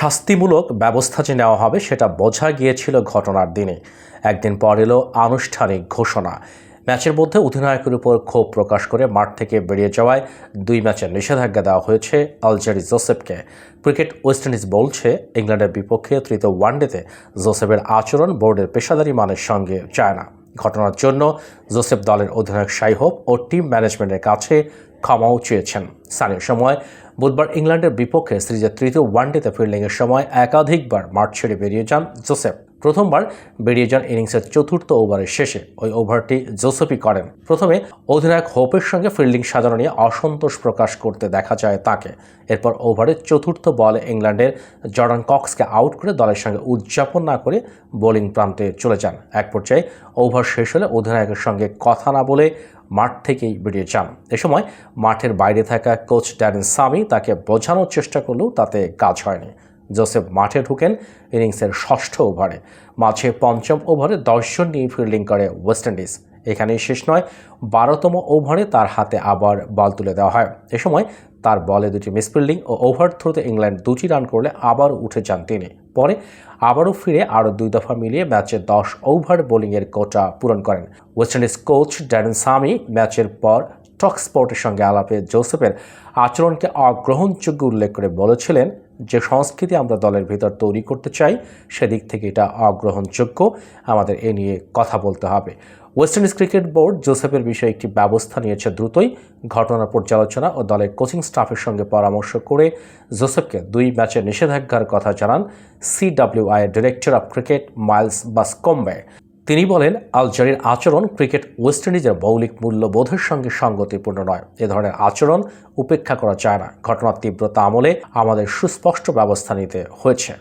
শাস্তিমূলক ব্যবস্থা যে নেওয়া হবে সেটা বোঝা গিয়েছিল ঘটনার দিনে। একদিন পর এলো আনুষ্ঠানিক ঘোষণা। ম্যাচের মধ্যে অধিনায়কের উপর ক্ষোভ প্রকাশ করে মাঠ থেকে বেরিয়ে যাওয়ায় দুই ম্যাচের নিষেধাজ্ঞা দেওয়া হয়েছে আলজারি জোসেফকে। ক্রিকেট ওয়েস্ট ইন্ডিজ বলছে, ইংল্যান্ডের বিপক্ষে তৃতীয় ওয়ানডেতে জোসেফের আচরণ বোর্ডের পেশাদারি মানের সঙ্গে চায় না। ঘটনার জন্য জোসেফ দলের অধিনায়ক সাইহোপ ও টিম ম্যানেজমেন্টের কাছে ক্ষমাও চেয়েছেন। স্থানীয় সময় বুধবার ইংল্যান্ডের বিপক্ষে সিরিজের তৃতীয় ওয়ানডেতে ফিল্ডিংয়ের সময় একাধিকবার মাঠ ছেড়ে বেরিয়ে যান জোসেফ। প্রথমবার বেরিয়ে যান ইনিংসের চতুর্থ ওভারের শেষে। ওই ওভারটি জোসেফই করেন। প্রথমে অধিনায়ক হোপের সঙ্গে ফিল্ডিং সাজানো নিয়ে অসন্তোষ প্রকাশ করতে দেখা যায় তাকে। এরপর ওভারের চতুর্থ বলে ইংল্যান্ডের জর্ডান কক্সকে আউট করে দলের সঙ্গে উদযাপন না করে বোলিং প্রান্তে চলে যান। এক পর্যায়ে ওভার শেষ হলে অধিনায়কের সঙ্গে কথা না বলে মাঠ থেকেই বেরিয়ে যান। এ সময় মাঠের বাইরে থাকা কোচ ড্যারেন সামি তাকে বোঝানোর চেষ্টা করলেও তাতে কাজ হয়নি। জোসেফ মাঠে ঢুকেন ইনিংসের ষষ্ঠ ওভারে। মাঝে পঞ্চম ওভারে দশজন নিয়ে ফিল্ডিং করে ওয়েস্ট ইন্ডিজ। এখানেই শেষ নয়, বারোতম ওভারে তার হাতে আবার বল তুলে দেওয়া হয়। এ সময় তার বলে দুটি মিসফিল্ডিং ও ওভার থ্রোতে ইংল্যান্ড দুটি রান করলে আবার উঠে যান তিনি। পরে আবারও ফিরে আরও দুই দফা মিলিয়ে ম্যাচে দশ ওভার বোলিংয়ের কোটা পূরণ করেন। West Indies coach Darren Sammy ম্যাচের পর টক স্পোর্টের সঙ্গে আলাপে জোসেফের আচরণকে অগ্রহণযোগ্য উল্লেখ করে বলেছিলেন, যে সংস্কৃতি আমরা দলের ভিতর তৈরি করতে চাই, সেদিক থেকে এটা অগ্রহণযোগ্য। আমাদের এ নিয়ে কথা বলতে হবে। ওয়েস্ট ইন্ডিজ ক্রিকেট বোর্ড জোসেফের বিষয়ে একটি ব্যবস্থা নিয়েছে দ্রুতই। ঘটনার পর্যালোচনা ও দলের কোচিং স্টাফের সঙ্গে পরামর্শ করে জোসেফকে দুই ম্যাচের নিষেধাজ্ঞার কথা জানান CWI director of cricket Miles Bascombe. তিনি বলেন আলজারির আচরণ ক্রিকেট ওয়েস্ট ইন্ডিজের মৌলিক মূল্যবোধের সঙ্গে সঙ্গতিপূর্ণ নয়। এ ধরনের আচরণ উপেক্ষা করা যায় না। ঘটনার তীব্রতা আমলে আমাদের সুস্পষ্ট ব্যবস্থা নিতে হয়েছে।